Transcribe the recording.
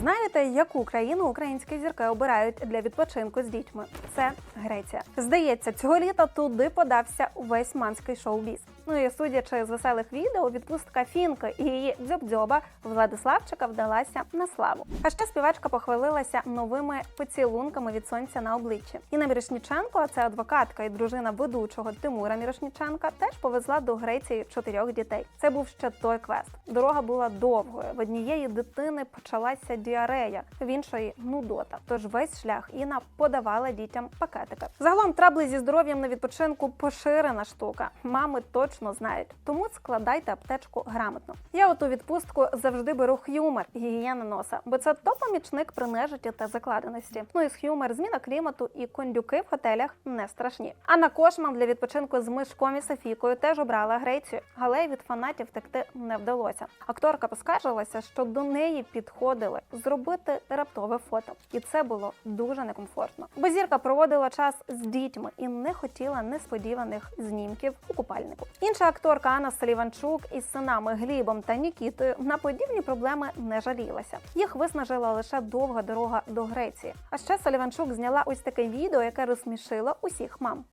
Знаєте, яку країну українські зірки обирають для відпочинку з дітьми? Це Греція. Здається, цього літа туди подався увесь манський шоу-біз. Ну і судячи з веселих відео, відпустка Фінки і її дзьоб-дзьоба Владиславчика вдалася на славу. А ще співачка похвалилася новими поцілунками від сонця на обличчі. Інна Мірошніченко, це адвокатка і дружина ведучого Тимура Мірошніченка, теж повезла до Греції чотирьох дітей. Це був ще той квест. Дорога була довгою. В однієї дитини почалася діарея, в іншої нудота. Тож весь шлях Інна подавала дітям пакетики. Загалом трабли зі здоров'ям на відпочинку поширена штука. Мами точно знають. Тому складайте аптечку грамотно. Я от у відпустку завжди беру х'юмер гігієна носа, бо це то помічник при нежиті та закладеності. Ну і з х'юмер зміна клімату і кондюки в готелях не страшні. А на кошман для відпочинку з мишком і Софійкою теж обрала Грецію, але від фанатів втекти не вдалося. Акторка поскаржилася, що до неї підходили зробити раптове фото, і це було дуже некомфортно. Бо зірка проводила час з дітьми і не хотіла несподіваних знімків у купальнику. Інша акторка Анна Саліванчук із синами Глібом та Нікітою на подібні проблеми не жалілася. Їх виснажила лише довга дорога до Греції. А ще Саліванчук зняла ось таке відео, яке розсмішило усіх мам.